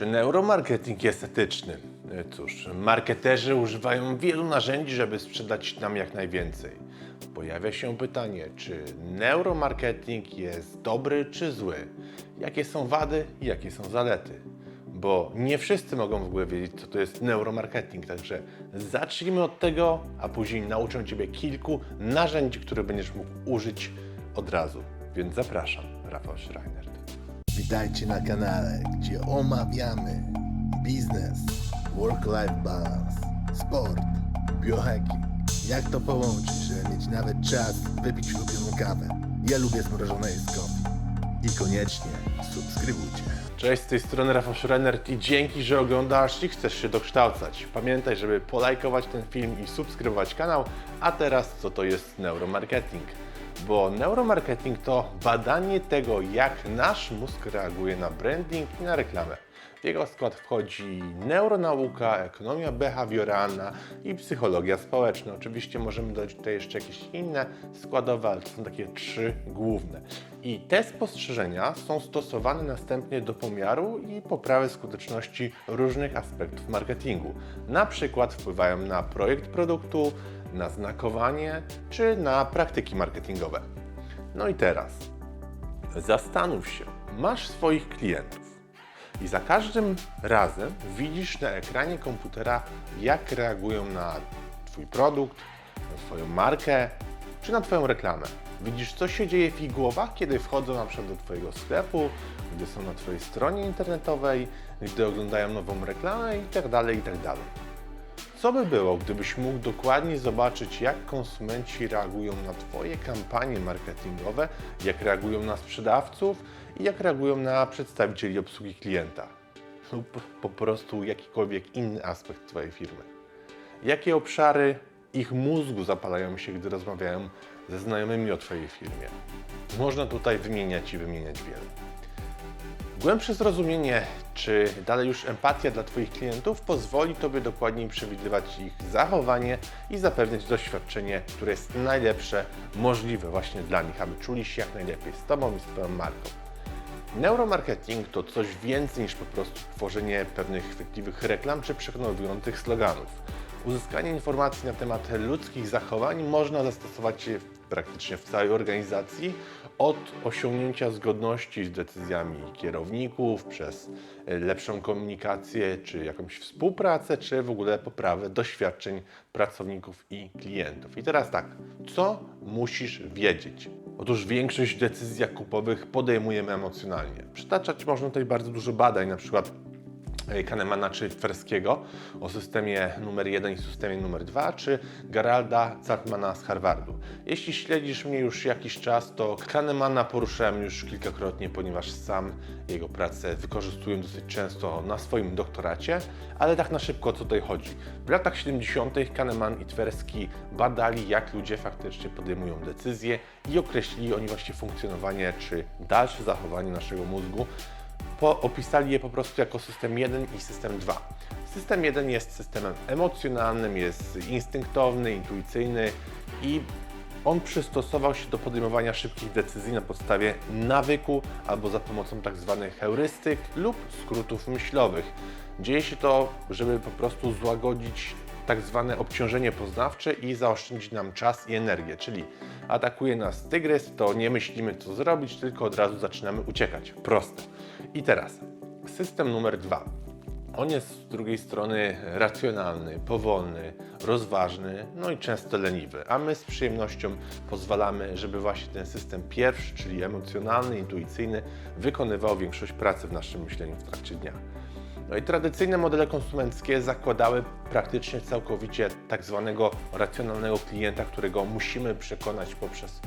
Czy neuromarketing jest etyczny? E, Cóż, marketerzy używają wielu narzędzi, żeby sprzedać nam jak najwięcej. Pojawia się pytanie, czy neuromarketing jest dobry czy zły? Jakie są wady i jakie są zalety? Bo nie wszyscy mogą w ogóle wiedzieć, co to jest neuromarketing, także zacznijmy od tego, a później nauczę Ciebie kilku narzędzi, które będziesz mógł użyć od razu. Więc zapraszam, Rafał Schreinert. Witajcie na kanale, gdzie omawiamy biznes, work-life balance, sport, biohacking. Jak to połączyć, żeby mieć nawet czas wypić ulubioną kawę? Ja lubię zmrożone coffee. I koniecznie subskrybujcie. Cześć, z tej strony Rafał Schrenert i dzięki, że oglądasz i chcesz się dokształcać. Pamiętaj, żeby polajkować ten film i subskrybować kanał. A teraz co to jest neuromarketing? Bo neuromarketing to badanie tego, jak nasz mózg reaguje na branding i na reklamę. W jego skład wchodzi neuronauka, ekonomia behawioralna i psychologia społeczna. Oczywiście możemy dodać tutaj jeszcze jakieś inne składowe, ale to są takie trzy główne. I te spostrzeżenia są stosowane następnie do pomiaru i poprawy skuteczności różnych aspektów marketingu. Na przykład wpływają na projekt produktu, na znakowanie czy na praktyki marketingowe. No i teraz zastanów się, masz swoich klientów i za każdym razem widzisz na ekranie komputera, jak reagują na Twój produkt, na Twoją markę czy na Twoją reklamę. Widzisz, co się dzieje w ich głowach, kiedy wchodzą na przykład do Twojego sklepu, gdy są na Twojej stronie internetowej, gdy oglądają nową reklamę itd. itd. Co by było, gdybyś mógł dokładnie zobaczyć, jak konsumenci reagują na Twoje kampanie marketingowe, jak reagują na sprzedawców i jak reagują na przedstawicieli obsługi klienta lub po prostu jakikolwiek inny aspekt Twojej firmy? Jakie obszary ich mózgu zapalają się, gdy rozmawiają ze znajomymi o Twojej firmie? Można tutaj wymieniać i wymieniać wiele. Głębsze zrozumienie, czy dalej już empatia dla Twoich klientów pozwoli Tobie dokładniej przewidywać ich zachowanie i zapewniać doświadczenie, które jest najlepsze możliwe właśnie dla nich, aby czuli się jak najlepiej z Tobą i z Twoją marką. Neuromarketing to coś więcej niż po prostu tworzenie pewnych chwytliwych reklam czy przekonujących sloganów. Uzyskanie informacji na temat ludzkich zachowań można zastosować w- praktycznie w całej organizacji, od osiągnięcia zgodności z decyzjami kierowników, przez e, lepszą komunikację, czy jakąś współpracę, czy w ogóle poprawę doświadczeń pracowników i klientów. I teraz tak, co musisz wiedzieć? Otóż większość decyzji zakupowych podejmujemy emocjonalnie. Przytaczać można tutaj bardzo dużo badań, na przykład Kahnemana czy Twerskiego o systemie numer 1 i systemie numer 2, czy Geralda Zartmana z Harvardu. Jeśli śledzisz mnie już jakiś czas, to Kahnemana poruszałem już kilkakrotnie, ponieważ sam jego pracę wykorzystuję dosyć często na swoim doktoracie, ale tak na szybko o co tutaj chodzi. W latach 70. Kahneman i Twerski badali, jak ludzie faktycznie podejmują decyzje i określili oni właśnie funkcjonowanie czy dalsze zachowanie naszego mózgu po, opisali je po prostu jako system 1 i system 2. System 1 jest systemem emocjonalnym, jest instynktowny, intuicyjny i on przystosował się do podejmowania szybkich decyzji na podstawie nawyku albo za pomocą tak zwanych heurystyk lub skrótów myślowych. Dzieje się to, żeby po prostu złagodzić tak zwane obciążenie poznawcze i zaoszczędzić nam czas i energię, czyli atakuje nas tygrys, to nie myślimy co zrobić, tylko od razu zaczynamy uciekać. Proste. I teraz system numer dwa. On jest z drugiej strony racjonalny, powolny, rozważny, no i często leniwy, a my z przyjemnością pozwalamy, żeby właśnie ten system pierwszy, czyli emocjonalny, intuicyjny, wykonywał większość pracy w naszym myśleniu w trakcie dnia. No i tradycyjne modele konsumenckie zakładały praktycznie całkowicie tak zwanego racjonalnego klienta, którego musimy przekonać poprzez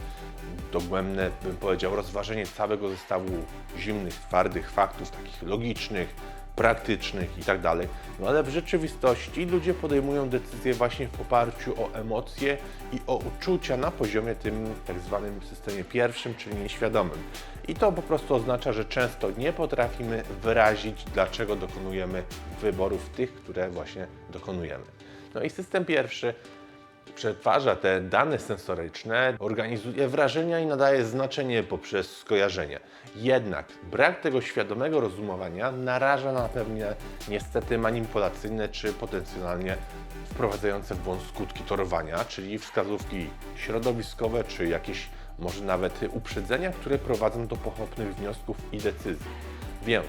dogłębne, bym powiedział, rozważenie całego zestawu zimnych, twardych faktów, takich logicznych, praktycznych i tak dalej. No ale w rzeczywistości ludzie podejmują decyzje właśnie w oparciu o emocje i o uczucia na poziomie tym tak zwanym systemie pierwszym, czyli nieświadomym. I to po prostu oznacza, że często nie potrafimy wyrazić, dlaczego dokonujemy wyborów tych, które właśnie dokonujemy. No i system pierwszy Przetwarza te dane sensoryczne, organizuje wrażenia i nadaje znaczenie poprzez skojarzenie. Jednak brak tego świadomego rozumowania naraża na pewne niestety manipulacyjne czy potencjalnie wprowadzające w błąd skutki torowania, czyli wskazówki środowiskowe czy jakieś może nawet uprzedzenia, które prowadzą do pochopnych wniosków i decyzji. Więc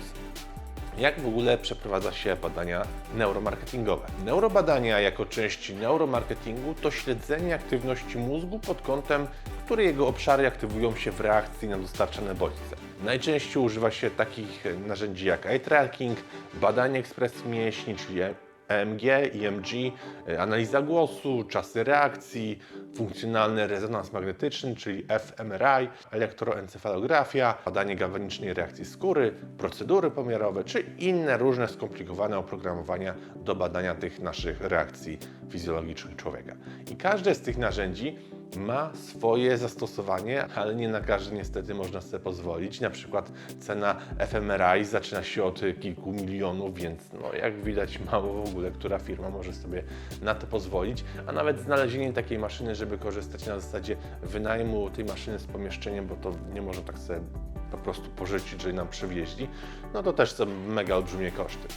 jak w ogóle przeprowadza się badania neuromarketingowe? Neurobadania jako część neuromarketingu to śledzenie aktywności mózgu pod kątem, które jego obszary aktywują się w reakcji na dostarczane bodźce. Najczęściej używa się takich narzędzi jak eye tracking, badanie ekspresji mięśni, czyli EMG, EMG, e, analiza głosu, czasy reakcji, funkcjonalny rezonans magnetyczny, czyli fMRI, elektroencefalografia, badanie galwanicznej reakcji skóry, procedury pomiarowe, czy inne różne skomplikowane oprogramowania do badania tych naszych reakcji fizjologicznych człowieka. I każde z tych narzędzi ma swoje zastosowanie, ale nie na każdy niestety można sobie pozwolić. Na przykład cena fMRI zaczyna się od kilku milionów, więc no, jak widać mało w ogóle, która firma może sobie na to pozwolić, a nawet znalezienie takiej maszyny, żeby korzystać na zasadzie wynajmu tej maszyny z pomieszczeniem, bo to nie można tak sobie po prostu pożyczyć, że nam przywieźli, no to też są mega olbrzymie koszty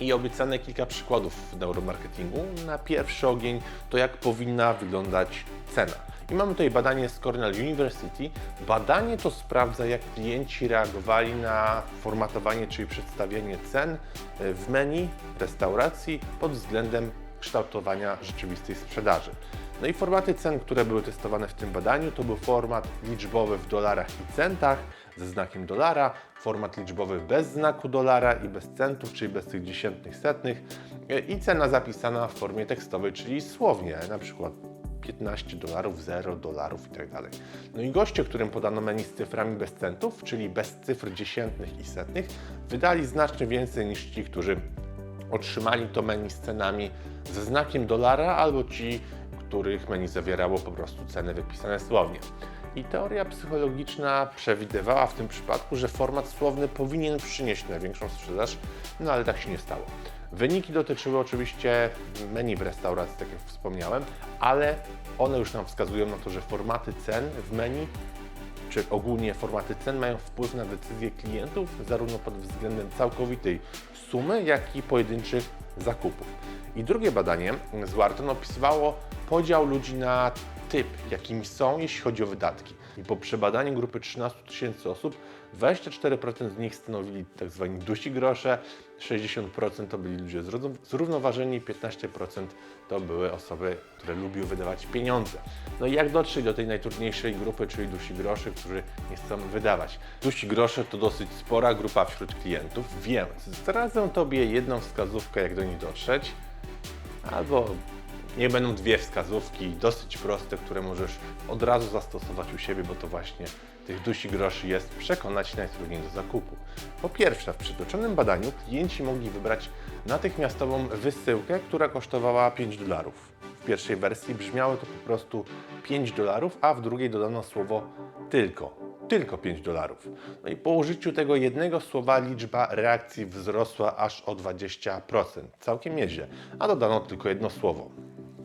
i obiecane kilka przykładów w neuromarketingu. Na pierwszy ogień to jak powinna wyglądać cena. I mamy tutaj badanie z Cornell University. Badanie to sprawdza, jak klienci reagowali na formatowanie, czyli przedstawienie cen w menu restauracji pod względem kształtowania rzeczywistej sprzedaży. No i formaty cen, które były testowane w tym badaniu, to był format liczbowy w dolarach i centach ze znakiem dolara, format liczbowy bez znaku dolara i bez centów, czyli bez tych dziesiętnych, setnych i cena zapisana w formie tekstowej, czyli słownie, na przykład 15 dolarów, 0 dolarów i tak. No i goście, którym podano menu z cyframi bez centów, czyli bez cyfr dziesiętnych i setnych, wydali znacznie więcej niż ci, którzy otrzymali to menu z cenami ze znakiem dolara albo ci, których menu zawierało po prostu ceny wypisane słownie. I teoria psychologiczna przewidywała w tym przypadku, że format słowny powinien przynieść największą sprzedaż, no ale tak się nie stało. Wyniki dotyczyły oczywiście menu w restauracji, tak jak wspomniałem, ale one już nam wskazują na to, że formaty cen w menu czy ogólnie formaty cen mają wpływ na decyzje klientów, zarówno pod względem całkowitej sumy, jak i pojedynczych zakupów. I drugie badanie z Wharton opisywało podział ludzi na typ, jakimi są, jeśli chodzi o wydatki. I po przebadaniu grupy 13 tysięcy osób, 24% z nich stanowili tak zwani dusi grosze, 60% to byli ludzie zrówno- zrównoważeni, 15% to były osoby, które lubią wydawać pieniądze. No i jak dotrzeć do tej najtrudniejszej grupy, czyli dusi groszy, którzy nie chcą wydawać? Dusi grosze to dosyć spora grupa wśród klientów, więc zdradzę Tobie jedną wskazówkę, jak do nich dotrzeć, albo Niech będą dwie wskazówki, dosyć proste, które możesz od razu zastosować u siebie, bo to właśnie tych dusi groszy jest przekonać najtrudniej do zakupu. Po pierwsze, w przytoczonym badaniu klienci mogli wybrać natychmiastową wysyłkę, która kosztowała 5 dolarów. W pierwszej wersji brzmiało to po prostu 5 dolarów, a w drugiej dodano słowo tylko tylko 5 dolarów. No i po użyciu tego jednego słowa liczba reakcji wzrosła aż o 20%. Całkiem nieźle, a dodano tylko jedno słowo.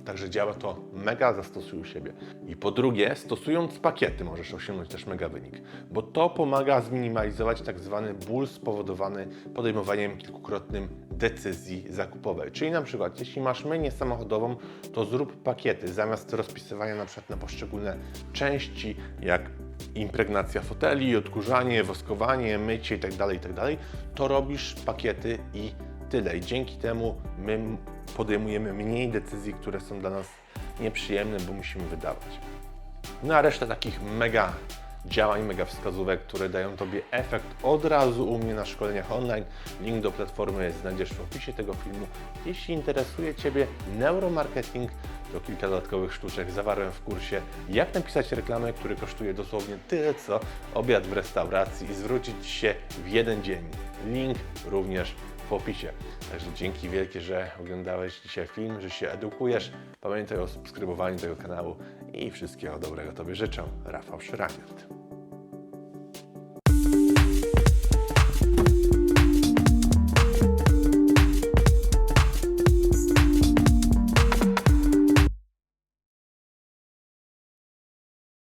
Także działa to mega, zastosuj u siebie. I po drugie, stosując pakiety możesz osiągnąć też mega wynik, bo to pomaga zminimalizować tak zwany ból spowodowany podejmowaniem kilkukrotnym decyzji zakupowej. Czyli na przykład, jeśli masz mynię samochodową, to zrób pakiety zamiast rozpisywania na przykład na poszczególne części, jak impregnacja foteli, odkurzanie, woskowanie, mycie itd., itd., to robisz pakiety i tyle. I dzięki temu my podejmujemy mniej decyzji, które są dla nas nieprzyjemne, bo musimy wydawać. No a reszta takich mega działań, mega wskazówek, które dają Tobie efekt od razu u mnie na szkoleniach online. Link do platformy znajdziesz w opisie tego filmu. Jeśli interesuje Ciebie neuromarketing, to kilka dodatkowych sztuczek zawarłem w kursie Jak napisać reklamę, który kosztuje dosłownie tyle co obiad w restauracji i zwrócić Ci się w jeden dzień. Link również w opisie. Także dzięki wielkie, że oglądałeś dzisiaj film, że się edukujesz. Pamiętaj o subskrybowaniu tego kanału i wszystkiego dobrego Tobie życzę. Rafał Szyraniot.